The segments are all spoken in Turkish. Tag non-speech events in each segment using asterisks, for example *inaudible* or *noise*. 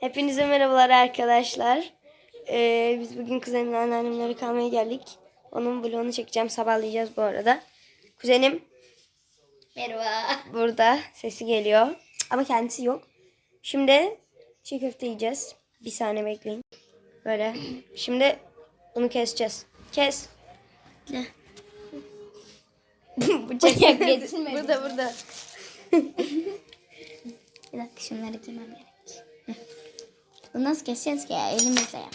Hepinize merhabalar arkadaşlar. Ee, biz bugün kuzenimle anneannemlere kalmaya geldik. Onun vlogunu çekeceğim. Sabahlayacağız bu arada. Kuzenim Merhaba. burada. Sesi geliyor. Ama kendisi yok. Şimdi çiğ köfte yiyeceğiz. Bir saniye bekleyin. Böyle. Şimdi bunu keseceğiz. Kes. Ne? *laughs* Bıçak Bıçak getirmedi. burada burada. Bir dakika şunları giymem gerek. Hı. *laughs* Bunu nasıl keseceğiz ki ya? Elimizle yap.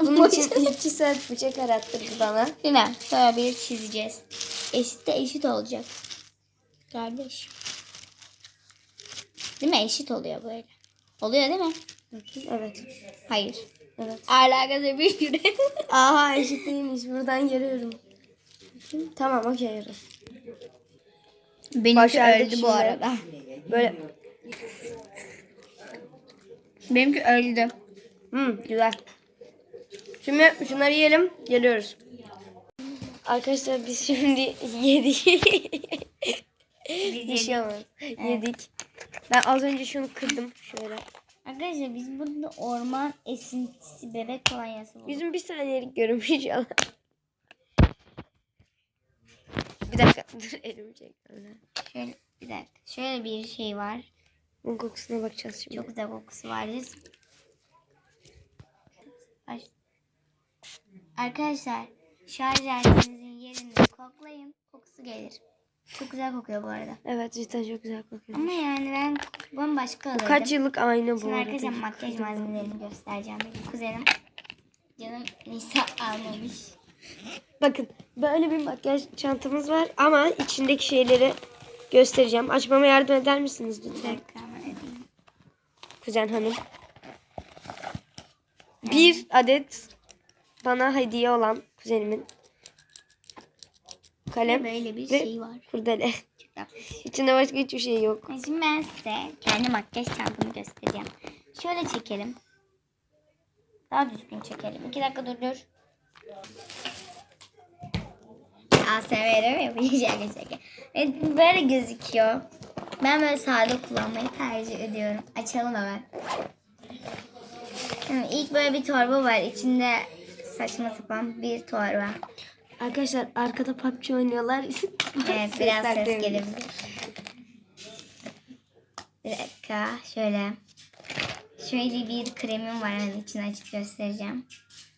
Bunun için *laughs* iki saat bıçak arattırdı bana. Yine şöyle bir çizeceğiz. Eşit de eşit olacak. Kardeş. Değil mi? Eşit oluyor böyle. Oluyor değil mi? Evet. Hayır. Evet. Alakası bir süre. *laughs* Aha eşit değilmiş. Buradan görüyorum. Tamam okey yürü. Benimki Başardık öldü bu arada. Böyle. Benimki öldü. Hmm, güzel. Şimdi şunları yiyelim. Geliyoruz. Arkadaşlar biz şimdi *laughs* yedik. Bir şey olmaz. Yedik. Ben az önce şunu kırdım. Şöyle. Arkadaşlar biz burada orman esintisi bebek kolonyası bulduk. Yüzüm bir saniyelik görünmüş inşallah. Bir dakika. Dur elimi çek. öyle. Şöyle bir dakika. Şöyle bir şey var. Bunun kokusuna bakacağız şimdi. Çok güzel kokusu vardır. Arkadaşlar şarj aletinizin yerini koklayın. Kokusu gelir. Çok güzel kokuyor bu arada. Evet cidden çok güzel kokuyor. Ama yani ben bambaşka alırdım. Kaç yıllık aynı bu Şimdi arada. arkadaşlar makyaj malzemelerini göstereceğim. Benim kuzenim canım Nisa almamış. Bakın böyle bir makyaj çantamız var ama içindeki şeyleri göstereceğim. Açmama yardım eder misiniz Bir lütfen? dakika hemen edeyim. Kuzen hanım. Bir adet bana hediye olan kuzenimin kalem Böyle bir ve şey var. kurdele. İçinde başka hiçbir şey yok. Şimdi ben size kendi makyaj çantamı göstereceğim. Şöyle çekelim. Daha düzgün çekelim. İki dakika dur dur. ASMR yapayım *laughs* şaka şaka. Evet böyle gözüküyor. Ben böyle sade kullanmayı tercih ediyorum. Açalım hemen. Şimdi ilk böyle bir torba var. İçinde saçma sapan bir torba. Arkadaşlar arkada PUBG oynuyorlar. *laughs* Evet biraz ses gelebilir. Bir dakika şöyle. Şöyle bir kremim var hemen içini açıp göstereceğim.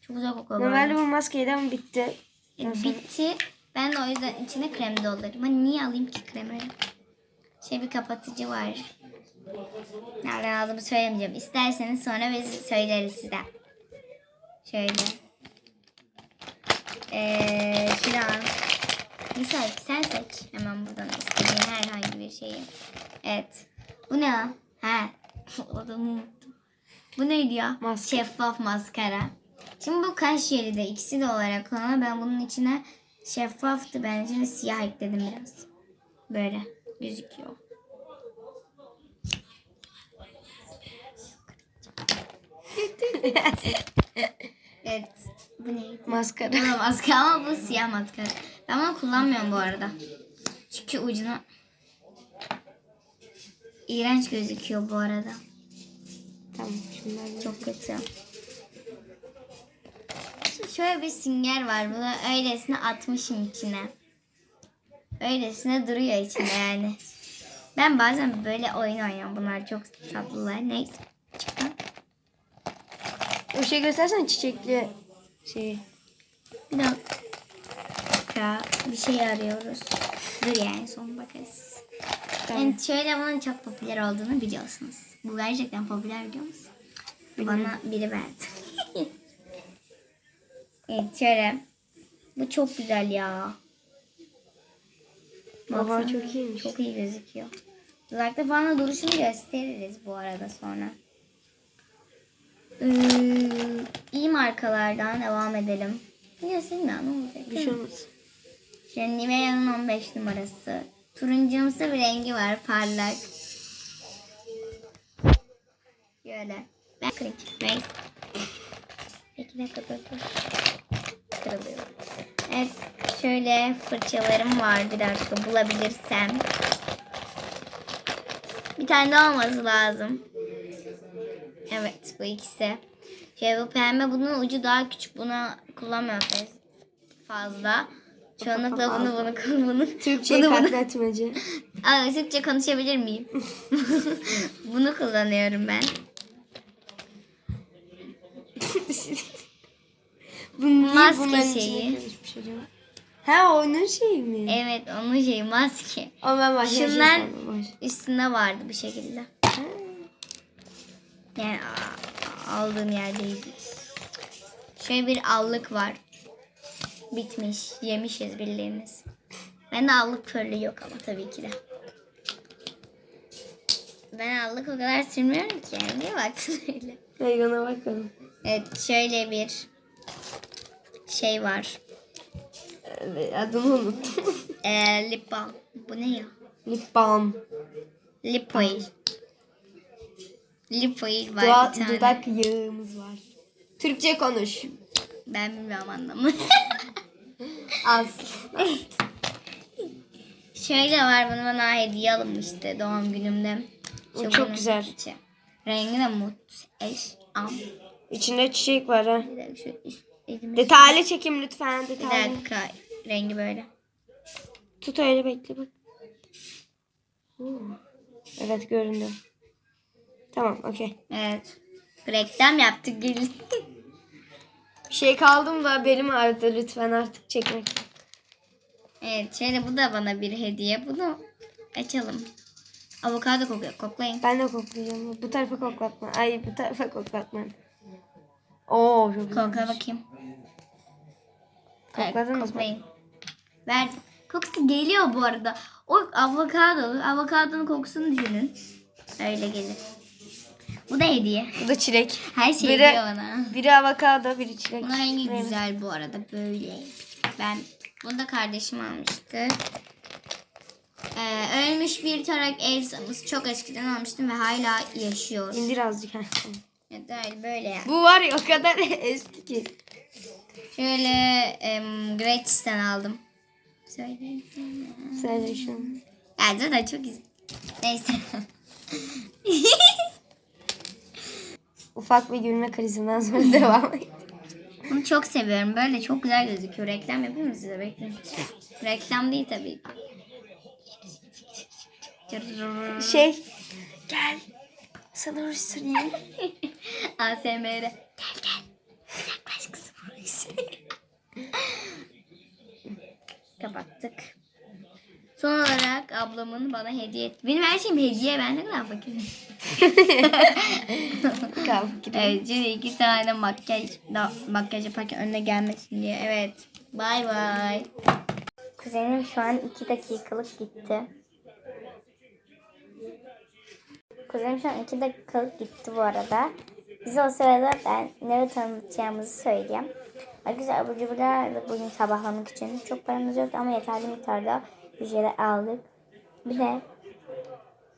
Çok güzel kokuyor Normalde bu maskeydi ama bitti. E, Bitti. Ben de o yüzden içine krem doldurdum. Hani niye alayım ki kremi? Şey bir kapatıcı var. Nereden aldığımı söylemeyeceğim. İsterseniz sonra biz söyleriz size. Şöyle. Ee, şuran. Misal sen seç. Hemen buradan istediğin herhangi bir şeyi. Evet. Bu ne lan? *laughs* He. Adamı unuttum. Bu neydi ya? Maske. Şeffaf maskara. Şimdi bu kaş yeri de ikisi de olarak kullanılır. Ben bunun içine şeffaftı. Ben içine siyah ekledim biraz. Böyle gözüküyor. *laughs* evet. Bu neydi? Maskara. Bu da maskara ama bu siyah maskara. Ben bunu kullanmıyorum bu arada. Çünkü ucuna iğrenç gözüküyor bu arada. Tamam şunlar Çok kötü. Şimdi şöyle bir sünger var. Bunu öylesine atmışım içine. Öylesine duruyor içinde yani. Ben bazen böyle oyun oynuyorum. Bunlar çok tatlılar. Neyse. Çıktı. O şey göstersen çiçekli şey. Bir dakika. Bir şey arıyoruz. Dur yani son bakarız. Tamam. Yani şöyle bunun çok popüler olduğunu biliyorsunuz. Bu gerçekten popüler biliyor musun? Bana biri verdi. *laughs* evet şöyle. Bu çok güzel ya. Baba çok iyiymiş. Çok iyi gözüküyor. Dudakta falan da duruşunu gösteririz bu arada sonra. İyi markalardan devam edelim. Ya ne olacak? Bir şey olmaz. Şöyle Nivea'nın 15 numarası. Turuncumsu bir rengi var parlak. Böyle. Ben kırık. İki dakika dur dur. Kırılıyor. Evet. Şöyle fırçalarım var. Bir dakika bulabilirsem. Bir tane daha olması lazım. Evet bu ikisi. Şey bu pembe bunun ucu daha küçük. Buna kullanmıyorum fazla. Çoğunlukla bunu bunu bunu. Türkçe bunu, bunu. katletmeci. *laughs* Aa, Türkçe konuşabilir miyim? *laughs* bunu kullanıyorum ben. *laughs* Bu niye Maske şeyi. acaba? Ha onun şeyi mi? Evet onun şeyi maske. Ama ben başka Şunlar- şey Üstünde vardı bu şekilde. Ha. Yani a- aldığım yerdeydi. Şöyle bir allık var. Bitmiş. Yemişiz birileriniz. Ben de allık körlüğü yok ama tabii ki de. Ben allık o kadar sürmüyorum ki. Yani niye baktın *laughs* öyle? Megan'a bakalım. Evet şöyle bir şey var. Adını unuttum. Ee, lip balm. Bu ne ya? Lip balm. Lip oil. Lip oil var Dua- bir tane. dudak yağımız var. Türkçe konuş. Ben bilmiyorum anlamı. *laughs* Az. *laughs* Şöyle var bunu bana hediye alınmıştı doğum günümde. Şu çok bunun güzel. içi. Rengi de mut. Eş. Am. İçinde çiçek var ha. Bir dakika şu üst elimi. Detaylı çekim lütfen. Bir Detaylı. dakika. Rengi böyle. Tut öyle bekle bak. Oo. Evet göründü. Tamam okey. Evet. Reklam yaptık. *laughs* Bir şey kaldım da belim ağrıdı lütfen artık çekmek. evet şöyle bu da bana bir hediye. Bunu açalım. Avokado kokuyor. Koklayın. Ben de koklayacağım. Bu tarafa koklatma. Ay bu tarafa koklatma. Oo çok. Kokla bakayım. Kokladın mı? Koklayın. Verdim. Kokusu geliyor bu arada. O avokado. Avokadonun kokusunu düşünün. Öyle gelir. Bu da hediye. Bu da çilek. Her şey Biri- diyor bana. Biri avokado, biri çilek. Bunun rengi güzel bu arada. Böyle. Ben bunu da kardeşim almıştı. Ee, ölmüş bir tarak Elsa'mız. Çok eskiden almıştım ve hala yaşıyor. İndir azıcık. Ya da böyle yani. Bu var ya o kadar *laughs* eski ki. Şöyle em, Gratis'ten aldım. Söyleyeyim. Söyle şunu. Ya zaten çok iz... Neyse. *laughs* Ufak bir gülme krizinden sonra *laughs* devam. Bunu çok seviyorum. Böyle çok güzel gözüküyor. Reklam yapayım mı size? Bekleyin. Reklam değil tabii ki. Şey. Gel. Sana ruj süreyim. *laughs* ASMR. Gel gel. Yaklaş kızım. *laughs* Kapattık. Son olarak ablamın bana hediye etti. Benim her şeyim hediye. Ben ne kadar fakirim. Kalk gidelim. Evet şimdi iki tane makyaj da, makyaj yaparken önüne gelmesin diye. Evet. Bay bay. Kuzenim şu an iki dakikalık gitti. Kuzenim şu an iki dakikalık gitti bu arada. Biz o sırada ben neler tanıtacağımızı söyleyeyim. Arkadaşlar abur cuburlar aldık bugün sabahlamak için. Çok paramız yok ama yeterli miktarda bir şeyler aldık. Bir de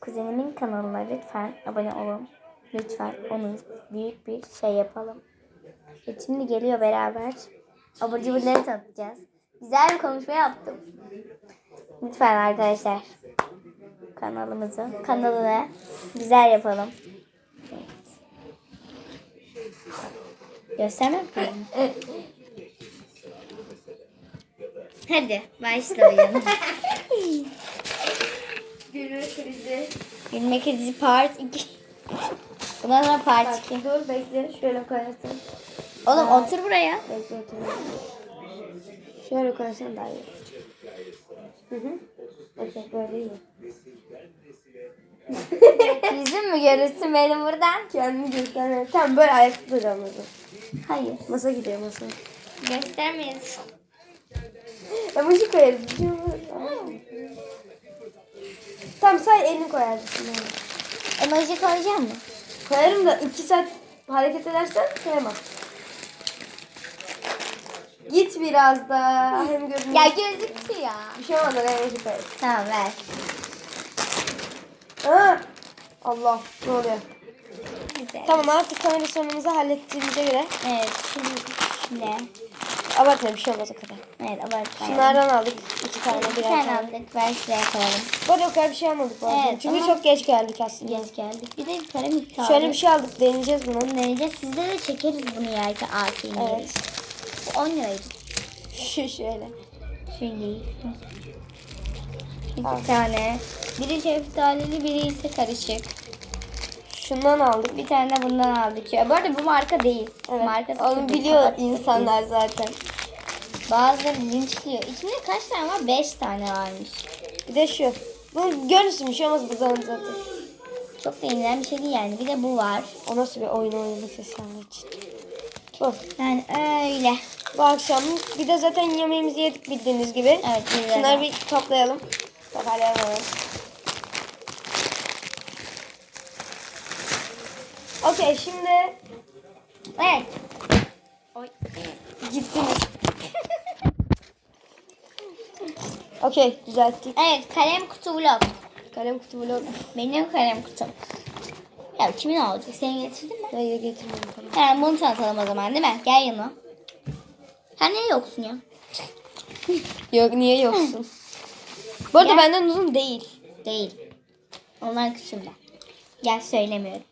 kuzenimin kanalına lütfen abone olun. Lütfen onu büyük bir şey yapalım. E şimdi geliyor beraber. Abur cuburları tanıtacağız. Güzel bir konuşma yaptım. Lütfen arkadaşlar kanalımızı, kanalını güzel yapalım. Evet. Göstermek mi? Hadi başlayalım. *laughs* Gülme krizi. Gülme krizi part 2. Bundan sonra part 2. Dur bekle. Şöyle koyarsın. Oğlum otur buraya. Bekle otur. Şöyle koyarsan daha iyi. Hı hı. Okey böyle iyi. *laughs* Yüzüm mü görürsün benim buradan? Kendini gösterme. Tamam böyle ayakta duralım o. Hayır. Masa gidiyor masa. Göstermeyiz. Emoji koyarız. Tamam say elini koyarsın. Yani. Emoji koyacağım mı? Koyarım da iki saat hareket edersen koyamam. Git biraz da. Hem görünüyor. Ya gözüktü ya. Bir şey olmadı ben emoji koyarım. Tamam ver. Aa! Allah ne oluyor? Güzel. Tamam artık kamera sorunumuzu hallettiğimize göre Evet şimdi ne? Abartma bir şey olmaz o kadar. Evet abartma. Şunlardan aldık. iki tane Bir birer tane tane. aldık. Ver şuraya koyalım. Bu arada o kadar bir şey almadık bu arada. Evet, Çünkü ama- çok geç geldik aslında. Geç geldik. Bir de para miktarı. Şöyle bir şey aldık. Deneyeceğiz bunu. Deneyeceğiz. Sizde de çekeriz bunu yerken afiyet Evet. Bu 10 liraydı. Şu *laughs* şöyle. Al. İki tane. Biri şeftalili, biri ise karışık. Şundan aldık. Bir tane de bundan aldık. Ya, bu arada bu marka değil. Evet. Markası Onu biliyor insanlar değil. zaten. Bazıları linçliyor. İçinde kaç tane var? 5 tane varmış. Bir de şu. Bunun görüntüsü bir şey olmaz bu zaman zaten. Çok da yenilen bir şey değil yani. Bir de bu var. O nasıl bir oyun sesi anlar için. Bu. Yani öyle. Bu akşam bir de zaten yemeğimizi yedik bildiğiniz gibi. Evet. Şunları bir toplayalım. Toparlayalım Okey şimdi Evet. Oy. gittiniz. *laughs* Okey düzelttik. Evet kalem kutu vlog. Kalem kutu blok. Benim kalem kutum. Ya kimin olacak? Seni getirdin mi? Hayır getirmedim tamam. Yani bunu tanıtalım o zaman değil mi? Gel yanıma. Sen niye yoksun ya? Yok niye yoksun? Bu arada Ya. benden uzun değil. Değil. Onlar kışımda. Gel söylemiyorum.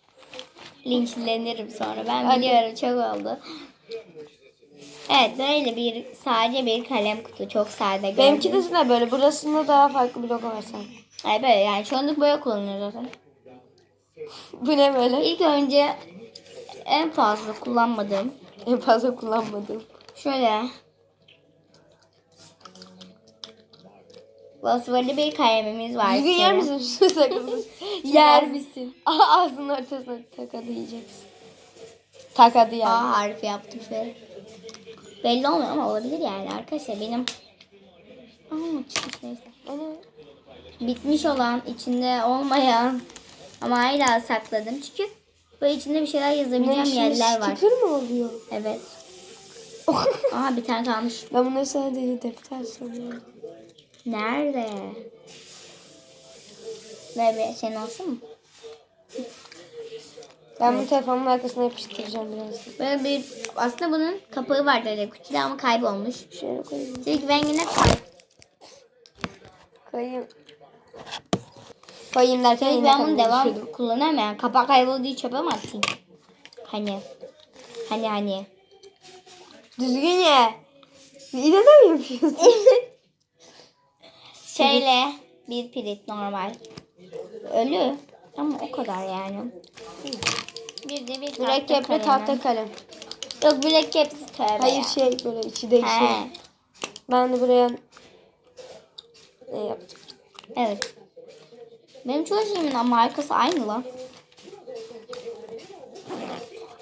Linçlenirim sonra. Ben biliyorum çok oldu. Evet böyle bir sadece bir kalem kutu. Çok sade gördüm. Benimki de ne böyle? Burasında daha farklı bir logo var sanki. Ay böyle yani çoğunluk boya kullanıyor zaten. Bu ne böyle? İlk önce en fazla kullanmadığım En fazla kullanmadığım. şöyle Fosforlu bir kalemimiz var. Düzgün *laughs* *laughs* yer misin şu sakızı? Yer misin? *laughs* Ağzının ortasına takadı yiyeceksin. Takadı yani. A harfi yaptım şöyle. Belli olmuyor ama olabilir yani arkadaşlar benim Aa, çıkmış neyse. Ana. Bitmiş olan, içinde olmayan ama hala sakladım. Çünkü böyle içinde bir şeyler yazabileceğim şimdi yerler var. Sticker mı oluyor? Evet. Aha bir tane kalmış. ben bunları sadece defter sanıyorum. Nerede? Ver be senin olsun mu? Ben bu telefonumun arkasına yapıştıracağım birazdan. Böyle bir aslında bunun kapağı vardı öyle kutuda ama kaybolmuş. Şöyle koyayım. Çünkü ben yine kay. Koyayım. Koyayım derken Çünkü ben bunu devam yani. Kapak kaybolduğu çöpe mi atayım? Hani. Hani hani. Düzgün ye. Mi yapıyorsun? *laughs* Şöyle bir pirit normal. Ölü. Ama o kadar yani. Bir de bir kalemi. tahta kalem. Yok mürekkepli tövbe Hayır ya. şey böyle içi değişiyor. He. Ben de buraya ne yaptım? Evet. Benim çoğu şeyimin markası aynı lan.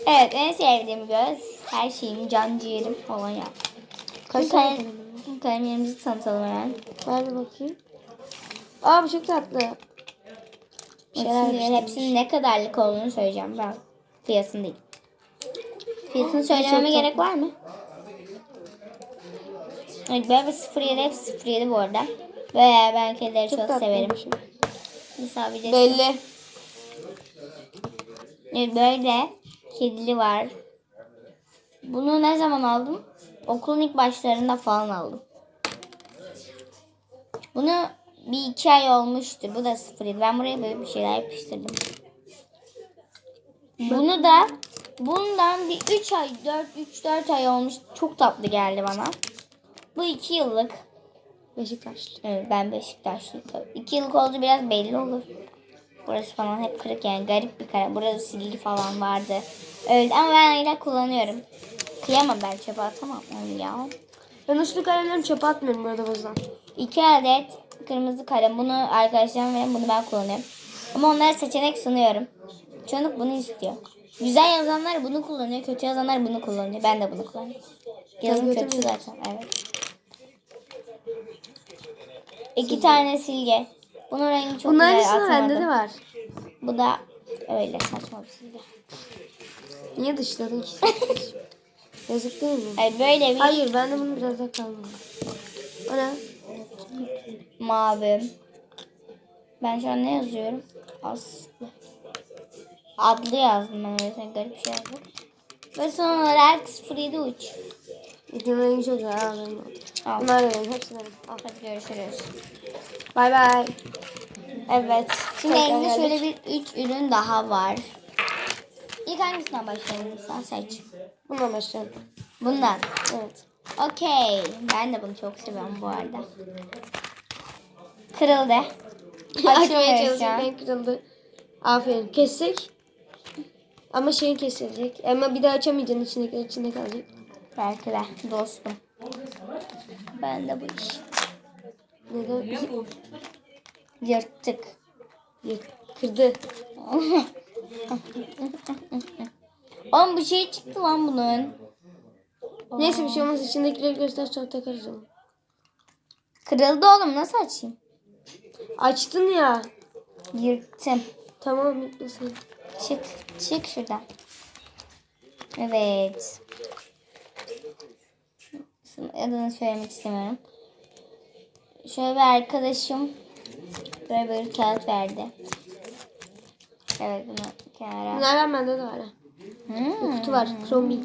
Evet en sevdiğim göz. Her şeyim can ciğerim falan ya. Kaç tane kalemlerimizi tanıtalım hemen. Ver bir bakayım. Aa bu çok tatlı. Şeyler Hepsinin, ne kadarlık olduğunu söyleyeceğim ben. Fiyatını değil. Fiyatını söylememe gerek var mı? Evet böyle bir 07 hepsi 07 bu arada. Ve ben kedileri çok, Çok severim. bir de Belli. Evet, böyle kedili var. Bunu ne zaman aldım? Okulun ilk başlarında falan aldım. Bunu bir iki ay olmuştur. Bu da sıfırıydı. Ben buraya böyle bir şeyler yapıştırdım. Bunu da bundan bir 3 ay, 4 3 4 ay olmuş. Çok tatlı geldi bana. Bu 2 yıllık. Beşiktaşlı. Evet, ben Beşiktaşlıyım tabii. 2 yıllık olduğu biraz belli olur. Burası falan hep kırık yani garip bir kare. Burada silgi falan vardı. Öyle ama ben hala kullanıyorum. Kıyamam ben çöpe atamam onu ya. Ben uçlu kalemlerimi çöpe atmıyorum burada o yüzden. İki adet kırmızı kalem. Bunu arkadaşlarım ve bunu ben kullanıyorum. Ama onlara seçenek sunuyorum. Çoğunluk bunu istiyor. Güzel yazanlar bunu kullanıyor. Kötü yazanlar bunu kullanıyor. Ben de bunu kullanıyorum. Yazım kötü zaten. Evet. İki tane silge. Bunun rengi çok Bunların güzel. arasında bende de var. Bu da öyle saçma bir silge. Niye dışladın ki? *laughs* Yazık değil mi? Yani böyle bir Hayır ben de bunu biraz daha kalmalı. O ne? mavi. Ben şu an ne yazıyorum? Aslı. Adlı yazdım ben öyle sen garip şey yazdım. Ve son olarak 07 uç. Rengi çok güzel. Al benim oldu. Al. Bunlar benim. Hepsi benim. Al. Hadi görüşürüz. Bay bay. Evet. Şimdi elimde şöyle bir üç ürün daha var. İlk hangisinden başlayalım sen seç. Bundan başlayalım. Bundan. Evet. Okey. Ben de bunu çok seviyorum bu arada. Kırıldı. *laughs* Açmaya Açmaya çalışırken kırıldı. Aferin. Kessek. Ama şeyin kesilecek. Ama bir daha açamayacaksın. içindekiler içinde kalacak. Belki de dostum. Ben de bu iş. Neden? Yırttık. Yok, Kırdı. *laughs* Oğlum bir şey çıktı lan bunun. Neyse bir şey olmaz. İçindekileri göster sonra takarız onu. Kırıldı oğlum nasıl açayım? Açtın ya. Yırttım. Tamam yıkmasın. Çık. Çık şuradan. Evet. Adını söylemek istemiyorum. Şöyle bir arkadaşım böyle bir kağıt verdi. Evet bunu kenara. Bunlardan bende de var. ha. Hmm. Kutu var. Krombil.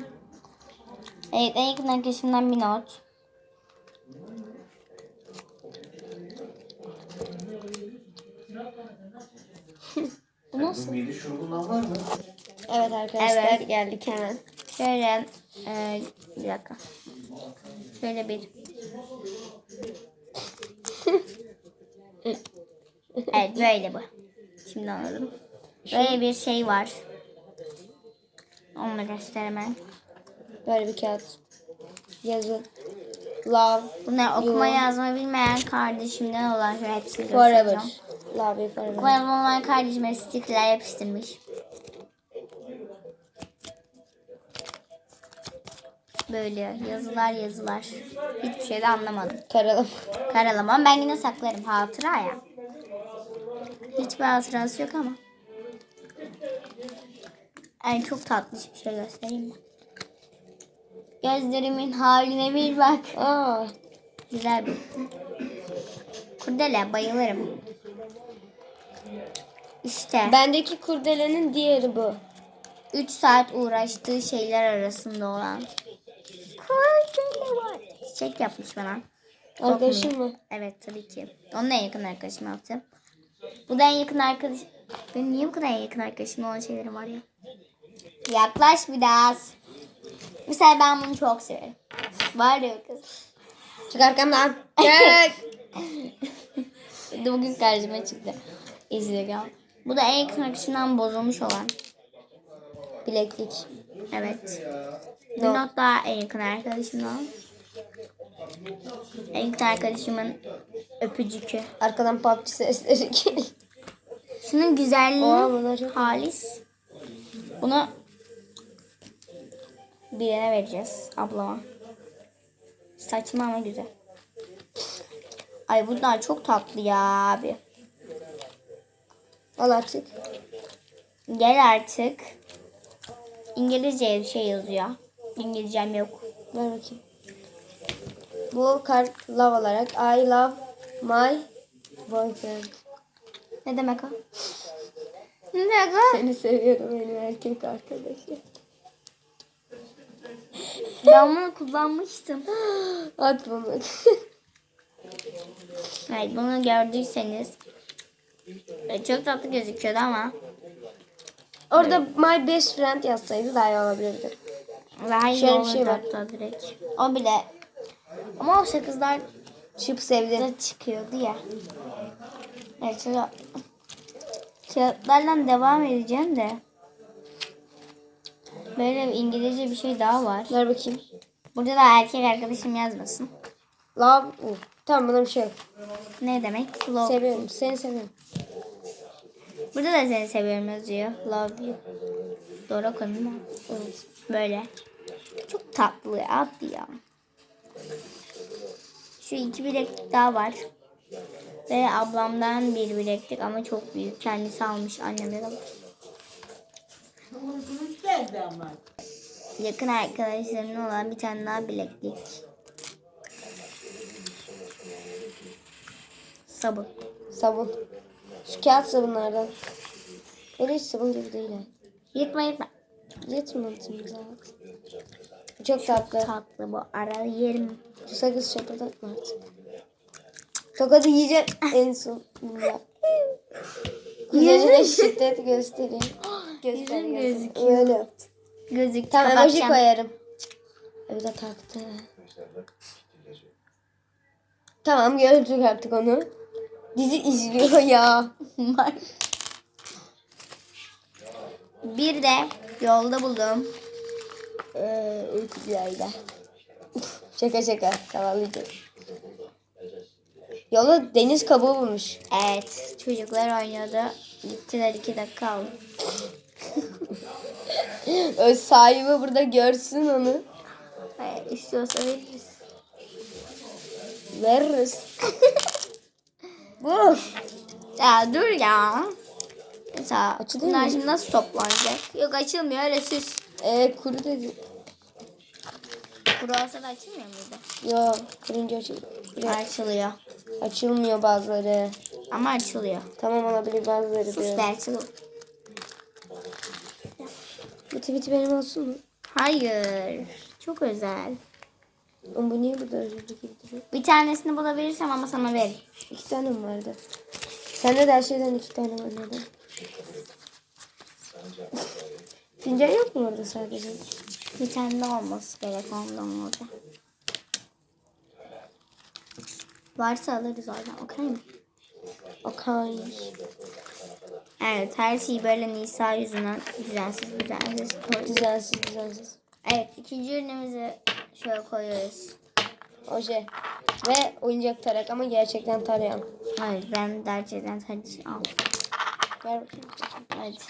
Evet en yakın arkadaşımdan bir not. *laughs* Bu nasıl? Mide şurubundan var mı? Evet arkadaşlar Evet. geldik hemen. Şöyle e, bir dakika. Şöyle bir. *laughs* evet böyle bu. Şimdi anladım. Böyle bir şey var. Onu da göster hemen. Böyle bir kağıt. Yazı. Love. Bunlar okuma Yo. yazma bilmeyen kardeşimden olan hepsini Forever. göstereceğim. Love you forever. Okuma yazma olmayan kardeşime stickerler yapıştırmış. Böyle yazılar yazılar. Hiçbir şey de anlamadım. Karalım. Karalamam ben yine saklarım hatıra ya. Hiçbir hatırası yok ama. Ay çok tatlı bir şey göstereyim mi? Gözlerimin haline bir bak. Aa. Güzel bir. Kurdele bayılırım. İşte Bendeki kurdelenin diğeri bu. 3 saat uğraştığı şeyler arasında olan. Kurdele var. Çiçek yapmış bana. Arkadaşım mı? Evet tabii ki. Onun en yakın arkadaşım yaptı. Bu da en yakın arkadaş. Benim niye bu kadar en yakın arkadaşım olan şeylerim var ya? Yaklaş biraz. Mesela ben bunu çok severim. Var ya kız. Çık arkamdan. Çık. *laughs* Bugün karşıma çıktı. İzliyorum. Bu da en yakın arkadaşımdan bozulmuş olan. Bileklik. Evet. Bir No. not daha en yakın arkadaşımdan. En yakın arkadaşımın öpücükü. Arkadan PUBG sesleri geliyor. Şunun güzelliği çok halis. Bunu birine vereceğiz ablama. Saçma ama güzel. Ay bunlar çok tatlı ya abi. Al artık. Gel artık. İngilizce bir şey yazıyor. İngilizcem yok. Ver bakayım. Bu kart love olarak I love my boyfriend. Ne demek o? Ne demek o? Seni seviyorum benim erkek arkadaşım. Ben bunu kullanmıştım. *gasps* At bunu. *laughs* Evet bunu gördüyseniz e, çok tatlı gözüküyordu ama Orada my best friend yazsaydı daha iyi olabilirdi. daha iyi Şöyle bir şey var. hatta direkt. O bile ama o sakızlar Çıp sevdi. çıkıyordu ya. Evet şöyle kağıtlarla devam edeceğim de böyle bir İngilizce bir şey daha var. Ver bakayım. Burada da erkek arkadaşım yazmasın. Love. Uh, Tamam buna bir şey yok. Ne demek? Love. Seviyorum. Seni seviyorum. Burada da seni seviyorum yazıyor. Love you. Doğru okudum mu? Evet. Böyle. Çok tatlı ya. ya. Şu iki bileklik daha var. Ve ablamdan bir bileklik ama çok büyük. Kendisi almış Yakın arkadaşlarımın olan bir tane daha bileklik. Sabun. Sabun. Şu kağıt sabunlardan. Öyle hiç sabun gibi değil. ha. Yırtma yırtma. Yetmedim zaten. Çok tatlı. Tatlı bu arada yerim. Şu sakız şapatak mı artık? Tokadı yiyeceğim en. *laughs* Kuzeyci de şiddet göstereyim. *laughs* Yüzüm göster. gözüküyor. Öyle. Gözük Tamam emoji kapatacağım. koyarım. Evet de taktı. Tamam gördük artık onu. Dizi izliyor ya. Bir de yolda buldum. Ee, uykucuyla. şaka şaka. Tavallayacağız. Yola deniz kabuğu bulmuş. Evet çocuklar oynuyordu. Gittiler iki dakika aldı. Öz sahibi burada görsün onu. Evet, istiyorsa veririz. Veririz. *laughs* Bu. Ya dur ya. Mesela Açılıyor bunlar mu? şimdi nasıl toplanacak? Yok açılmıyor öyle süs. Ee, kuru dedi. Kuru olsa da açılmıyor muydu? Yo kurunca açıl Açılıyor. açılmıyor bazıları. Ama açılıyor. Tamam olabilir bazıları Sus diyor. be açılıyor. Tweet benim olsun mu? Hayır. Çok özel. Ama bu niye burada özürlü gibi duruyor? Bir tanesini bulabilirsem ama sana veririm. İki tane mi vardı? Sende de her şeyden iki tane var neden? Fincan yok mu orada sadece? Bir tane de olması gerek ondan orada. Varsa alırız oradan. Okey mi? Okay. Evet her şeyi böyle Nisa yüzünden düzensiz düzensiz. Düzensiz düzensiz. Evet ikinci ürünümüzü şöyle koyuyoruz. Oje. Ve oyuncak tarak ama gerçekten tarayan. Hayır ben gerçekten tercih al. Ver bakayım. Evet.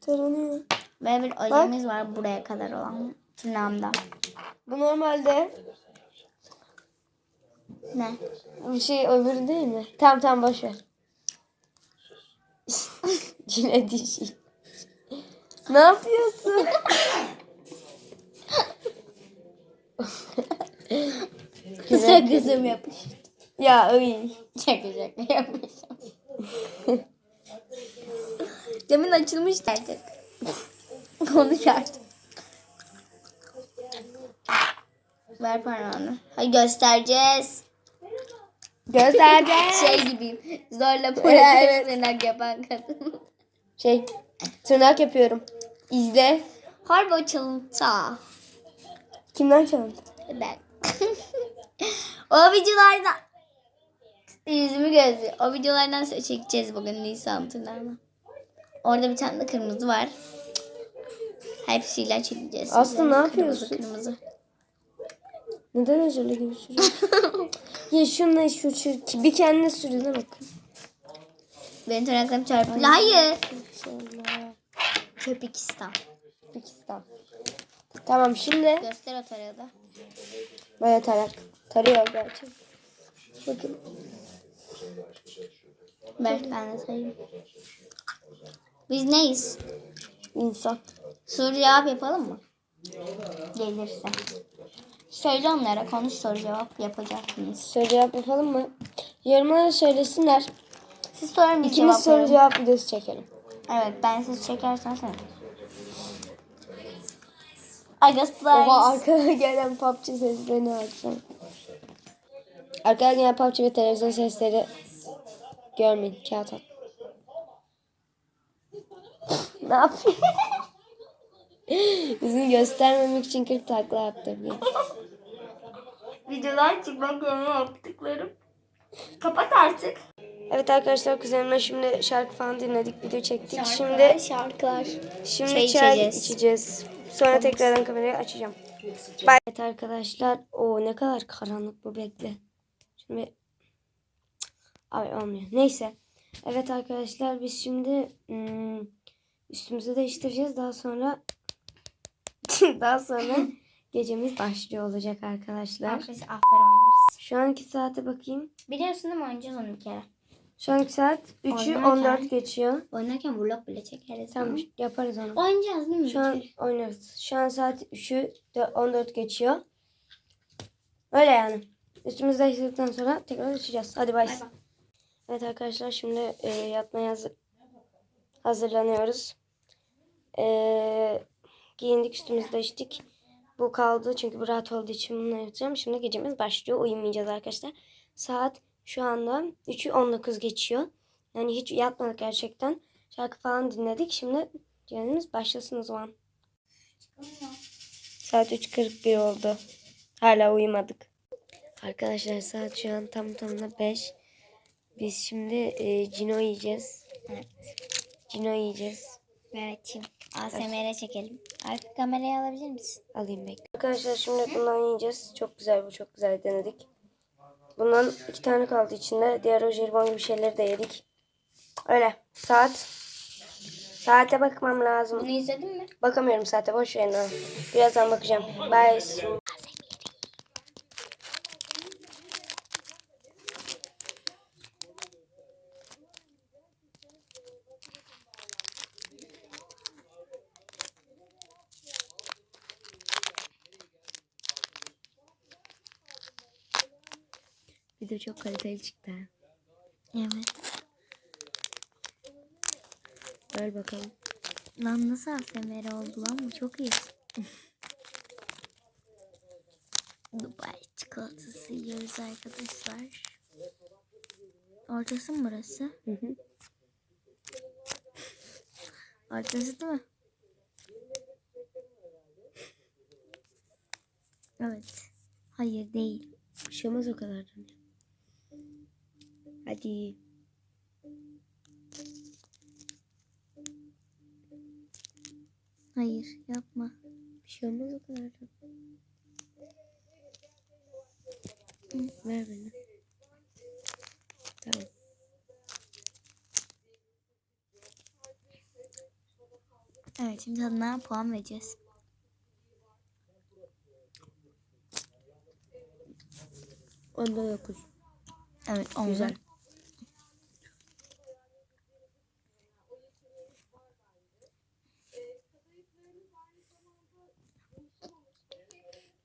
Taranıyor. Ve bir ojemiz var buraya kadar olan tırnağımda. Bu normalde Ne? bir şey öbürü değil mi? Tamam tamam boş ver. Yine dişi. ne yapıyorsun? Kısa kızım yapıştı. ya öyle. Şaka şaka yapmışım. Demin açılmıştı artık. Konuş artık. Ver parmağını. Hadi göstereceğiz. Göstereceğiz. Şey gibiyim. Zorla Evet. pratik tırnak yapan kadın. Şey, tırnak yapıyorum. İzle. Harbi açalım. Sağ. Kimden çalındı? Ben. *laughs* o videolarda yüzümü gözü. O videolardan çekeceğiz bugün Nisan tırnağını. Orada bir tane de kırmızı var. Hepsiyle çekeceğiz. Aslı, ne Kırmızı, yapıyorsun? Kırmızı. Neden özürlü gibi sürüyorsun? *laughs* ya şunla şu şu bir kendine sürüne bakın. Benim tırnaklarım çarpıldı. Hayır. İnşallah. Köpikistan. Pakistan. Tamam şimdi Göster o tarağı da. baya tarak. Tarıyor gerçi. Bakın. Ver ben de sayayım. Biz neyiz? insan. Soru cevap yapalım mı? Gelirse. Söyle onlara konuş soru cevap yapacak mıyız? Soru cevap yapalım mı? Yorumlara söylesinler. Siz sorun biz İkimiz soru cevaplayalım. cevap videosu çekelim. Evet ben siz çekersen sen. August Oha arkada gelen PUBG seslerini açacağım. Arkada gelen PUBG ve televizyon sesleri görmeyin. Kağıt at. *laughs* ne yapıyor? Yüzünü *laughs* göstermemek için 40 takla attı. bir. *laughs* Videodan çıkmak yerine yaptıklarım. Kapat artık. Evet arkadaşlar kuzenimle şimdi şarkı falan dinledik, video çektik. şimdi şarkılar. şimdi Çay çay, içeceğiz. içeceğiz. Sonra tekrardan kamerayı açacağım. Bye. Evet arkadaşlar. o ne kadar karanlık bu bekle. Şimdi Ay olmuyor. Neyse. Evet arkadaşlar biz şimdi hmm, üstümüzü değiştireceğiz. Daha sonra *laughs* daha sonra *laughs* gecemiz başlıyor olacak arkadaşlar. Arkadaşlar aferin oynarız. Şu anki saate bakayım. Biliyorsun değil mi oynayacağız onu bir kere. Şu saat 3'ü Oynarken- 14 geçiyor. Oynarken vlog bile çekeriz. Tamam Tamam. yaparız onu. Oynayacağız değil mi? Şu an oynarız. Şu an saat 3'ü de 14 geçiyor. Öyle yani. Üstümüzü değiştirdikten sonra tekrar açacağız. Hadi bay. Bay bay. Evet arkadaşlar şimdi e, yatmaya hazır, hazırlanıyoruz. E, giyindik üstümüzü değiştik. bu kaldı çünkü bu rahat olduğu için bunu yapacağım. Şimdi gecemiz başlıyor. Uyumayacağız arkadaşlar. Saat şu anda 3'ü 19 geçiyor. Yani hiç yatmadık gerçekten. Şarkı falan dinledik. Şimdi gecemiz başlasın o zaman. Saat 3.41 oldu. Hala uyumadık. Arkadaşlar saat şu an tam tamına 5. Biz şimdi e, Cino yiyeceğiz. Evet. Cino yiyeceğiz. Ver açayım. ASMR çekelim. Arka kamerayı alabilir misin? Alayım bekle. Arkadaşlar şimdi bundan yiyeceğiz. Çok güzel bu çok güzel denedik. Bundan iki tane kaldı içinde. Diğer o jelibon gibi şeyleri de yedik. Öyle. Saat. Saate bakmam lazım. Bunu izledin mi? Bakamıyorum saate boş verin. Birazdan bakacağım. Bye. Video çok kaliteli çıktı. Evet. Ver bakalım. Lan nasıl ASMR oldu lan bu çok iyi. *laughs* Dubai çikolatası yiyoruz arkadaşlar. Ortası mı burası? Hı hı. Ortası değil mi? Evet. Hayır değil. Olmaz o kadar. Hadi. Hayır yapma. Bir şey olmaz o kadar. Ver beni. Tamam. Evet şimdi tadına puan vereceğiz. Onda dokuz. Evet on Güzel.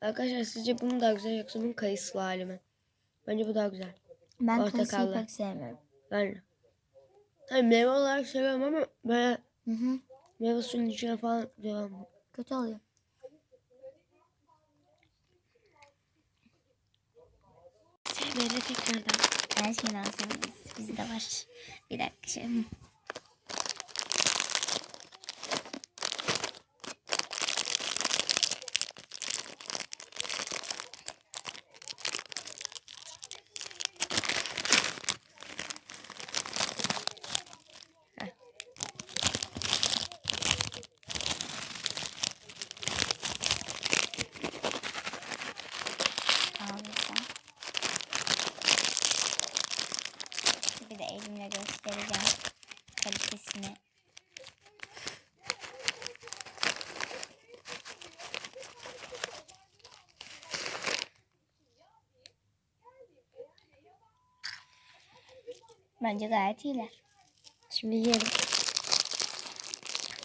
Arkadaşlar sizce bu mu daha güzel yoksa bunun kayısılı hali mi? Bence bu daha güzel. Ben Portakallı. kayısıyı pek sevmiyorum. Ben de. Hani meyve olarak seviyorum ama böyle Hı hı. meyve suyunun içine falan devam. Kötü oluyor. Böyle tekrardan. Her şeyin ASMR'si bizde var. Bir dakika şimdi. Ağlayacağım. Bir de elimle göstereceğim kalitesini. Bence gayet iyiler. Şimdi yiyelim.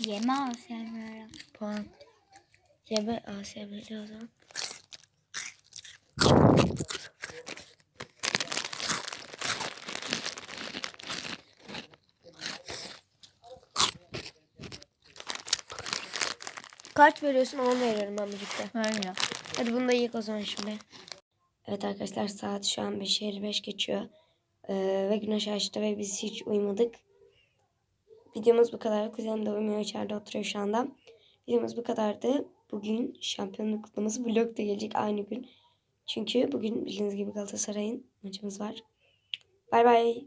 Yeme ASMR. Puan. Yeme ASMR'li o zaman. Kaç veriyorsun? 10 veriyorum ben cidden. Öyle. Hadi bunu da yiyek o zaman şimdi. Evet arkadaşlar saat şu an 5.55 geçiyor. Ee, ve güneş açtı ve biz hiç uyumadık. Videomuz bu kadar. Kuzenim de uyumuyor içeride oturuyor şu anda. Videomuz bu kadardı. Bugün şampiyonluk kutlaması vlog da gelecek aynı gün. Çünkü bugün bildiğiniz gibi Galatasaray'ın maçımız var. Bay bay.